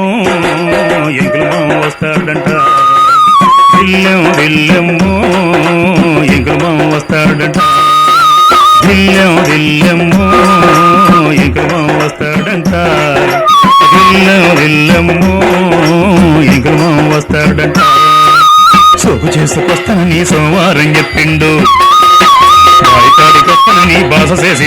బిల్లెమ్మో ఎంకులమ్మ వస్తాడంట. బిల్లెం బిల్లెమ్మో ఎంకులమ్మ వస్తాడంట. బిల్లెం బిల్లెమ్మో ఎంకులమ్మ వస్తాడంట. బిల్లెం బిల్లెమ్మో ఎంకులమ్మ వస్తాడంట. సోపు చేసుకొస్తానని సోమవారం చెప్పిండు. వాడి కాడికొస్తానని బాస చేసి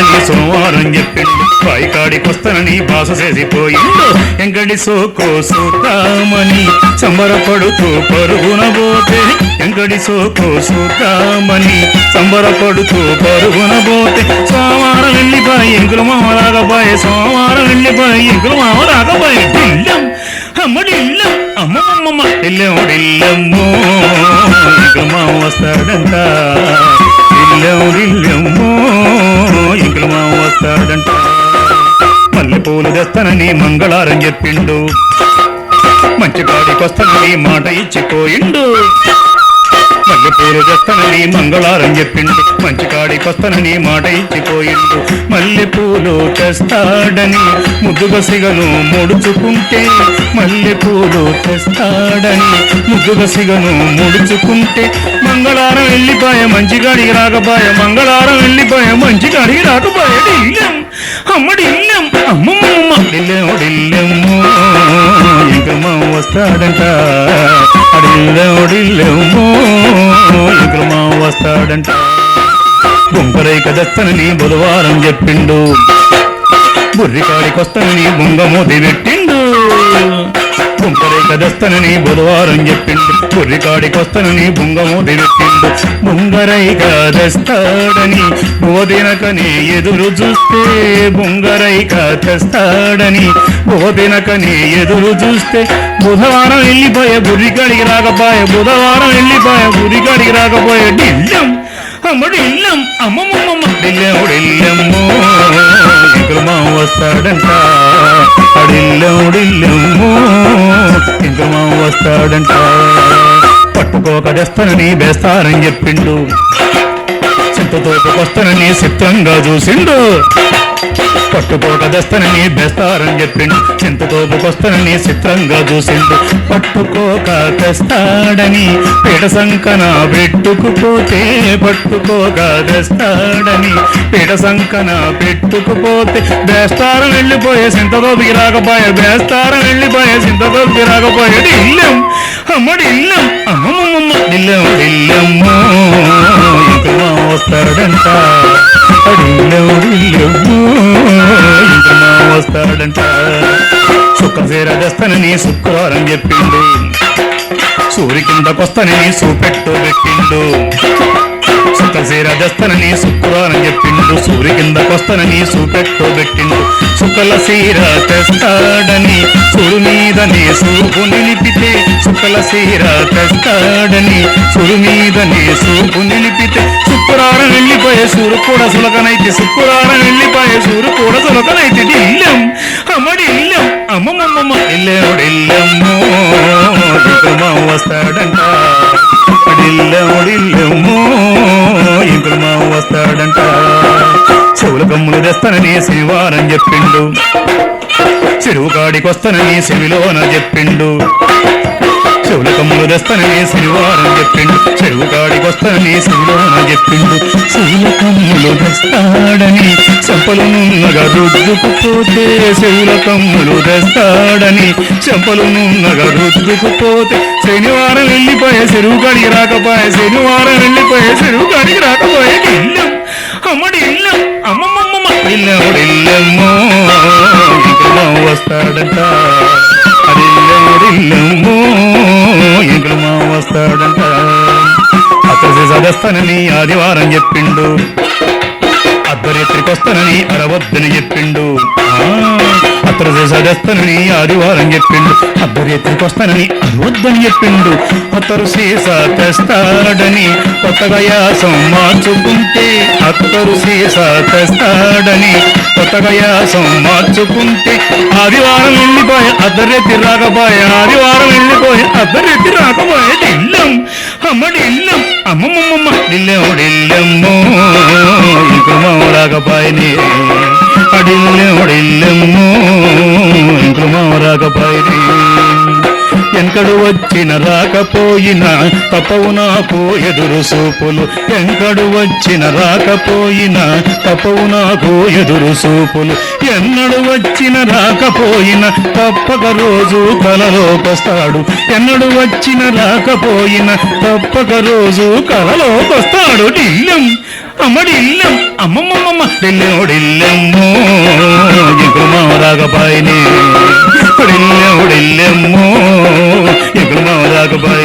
చేసుకొస్తానని సోమవారం చెప్పిండు పైకాడికొస్తానని బాస చేసిపోయిండు ఎంగడి సోకో సూతామని సంబరపడుతూ పరుగున పోతే ఎంగడి సోకో సూతామని సంబరపడుతూ పరుగున పోతే సోమవారం వెళ్ళిపోయి ఇంకులు మామ రాకపోయి సోమవారం వెళ్ళిపోయి ఇంకులు మామ రాకపోయి ఢిల్లం అమ్మడిల్లం అమ్మమ్మమ్మ ఢిల్లెమ్మో ఇంకులు మామ వస్తాడంట. ఇల్లెమ్మో ఇంకులు వస్తానని మంగళారం చెప్పిండు. మంచి కాడికి వస్తానని మాట ఇచ్చిపోయిండు. మల్లెపూలు తెస్తానని మంగళారం చెప్పిండు. మంచి కాడికొస్తానని మాట ఇచ్చిపోయిండు. మల్లెపూలు తెస్తాడని ముద్దుగా సిగను ముడుచుకుంటే మల్లెపూలు తెస్తాడని ముద్దుగా సిగను ముడుచుకుంటే మంగళారం వెళ్ళిపోయా మంచి కాడికి రాకపోయా మంగళారం వెళ్ళిపోయా మంచి కాడికి రాకపోయా ఇల్లం అమ్మడి ఇల్లం అమ్మమ్మ. డిల్లెమ్మో ఇంకమ్మా వస్తాడంట అడిల్లెమ్మో ఇంకమ్మా వస్తాడంట. గుంపరై కదస్తనని బుధవారం చెప్పిండు. బుర్రికాడికొస్తానని బొంగమోది పెట్టిండు. బొంకరైక బుధవారం చెప్పిండు. బుర్రికాడికొస్తానని బొంగమోది పెట్టిండు బొంగరైక దస్తాడని ఎదురు చూస్తే బొంగరైక తెస్తాడని బోధినకని ఎదురు చూస్తే బుధవారం వెళ్ళిపోయే బుర్రికాడికి రాకపోయే బుధవారం వెళ్ళిపోయే బుర్రికాడికి రాకపోయే ఢిల్లం. అమ్మడు ఇల్లం అమ్మమ్మమ్మ ఢిల్లెమ్మో ఇంకమా వస్తాడంట. అడిల్లెమ్మో వస్తాడంట. పట్టుకోక తెస్తానని బేస్తారని చెప్పిండు. చింతతోపుకొస్తానని చిత్రంగా చూసిండు. పట్టుకోక దస్తనని బెస్తారని చెప్పిండు. చింతతోపుకొస్తానని చిత్రంగా చూసిండు. పట్టుకోక తెస్తాడని పీడ సంకన పెట్టుకుపోతే పట్టుకోక తెస్తాడని పీడ సంకన పెట్టుకుపోతే బేస్తారం వెళ్ళిపోయే చింతతోపుకి రాకపోయే బేస్తారం వెళ్ళిపోయే చింతతోపుకి రాకపోయే ఇల్లం. అమ్మడి ఇల్లం. అమ్మమ్మమ్మ. ఇల్లం ఇల్లమ్మో. ఇంకా వస్తాడంట. వస్తాడంట శుక్ర దస్తనని శుక్రవారం చెప్పిండు సూరి కిందకొస్తానని సూపెట్టు పెట్టిండు శుక్ర దస్తనని శుక్రవారం చెప్పిండు సూరి కిందకొస్తానని సూపెట్టు పెట్టిండు సుకల సీర తెస్తాడని సురు మీదనే సూపు నిలిపితే సుకల సీర తెస్తాడని సురు మీదనే సూపు నిలిపితే శుక్రవారం వెళ్ళిపోయే సూరు కూడా సులకనైతే శుక్రవారం వెళ్ళిపోయే సూరు కూడా సులకనైతే ఇల్లం అమ్మడి ఇల్లం అమ్మమ్మమ్మ ఇల్లెవడు ఇల్లమ్మో వస్తాడంట. చెవుల కమ్ములు తెస్తానని శనివారం చెప్పిండు. చెరువు కాడికొస్తానని శనిలోన చెప్పిండు. చెవుల కమ్ములు తెస్తానని శనివారం చెప్పిండు. చెరువు కాడికొస్తానని శనిలోన చెప్పిండు. చెవులకమ్ములు తెస్తాడని చెంపలు నున్నగా రుద్దుకుపోతే చెవుల కమ్ములు తెస్తాడని చెంపలు నున్నగా రుద్దుకుపోతే శనివారం వెళ్ళిపోయే చెరువు కాడికి రాకపోయే శనివారం వెళ్ళిపోయే చెరువు కాడికి రాకపోయే వస్తాడంట అడిల్లమ్మో ఇంకమా వస్తాడంట. అతడు సదస్తానని ఆదివారం చెప్పిండు. అర్ధరాత్రికొస్తానని అరవద్దని చెప్పిండు. అతడు సదస్తానని ఆదివారం చెప్పిండు. అర్ధరాత్రికొస్తానని అరవద్దని చెప్పిండు. అతడు సీస తెస్తాడని కొత్తగా యాసం మార్చుకుంటే అత్తరు సీస తెస్తాడని కొత్తగా యాసం మార్చుకుంటే ఆదివారం వెళ్ళిపోయే అర్ధరెత్తి రాకపోయే ఆదివారం వెళ్ళిపోయే అర్ధరెత్తి రాకపోయే ఇల్లం అమ్మడి ఇల్లం అమ్మమ్మమ్మ ఇల్లెమ్మో ఇంకమా రాకపోయినే అడిల్లెమ్మో ఇంకమా ఎంకడు వచ్చిన రాకపోయినా తపవు నాకు ఎదురు సూపులు ఎంకడు వచ్చిన రాకపోయినా తపవు నాకు ఎదురు సూపులు ఎన్నడు వచ్చిన రాకపోయినా తప్పక రోజు కలలోకొస్తాడు ఎన్నడు వచ్చిన రాకపోయినా తప్పక రోజు కలలోకొస్తాడు ఢిల్లం നമ്മളില്ല അമ്മമ്മമ്മ എന്നോടില്ലമ്മോ എങ്കുമാതാകപ്പായനെ എന്നോടില്ലമ്മോ എങ്കുമാതാകപ്പായ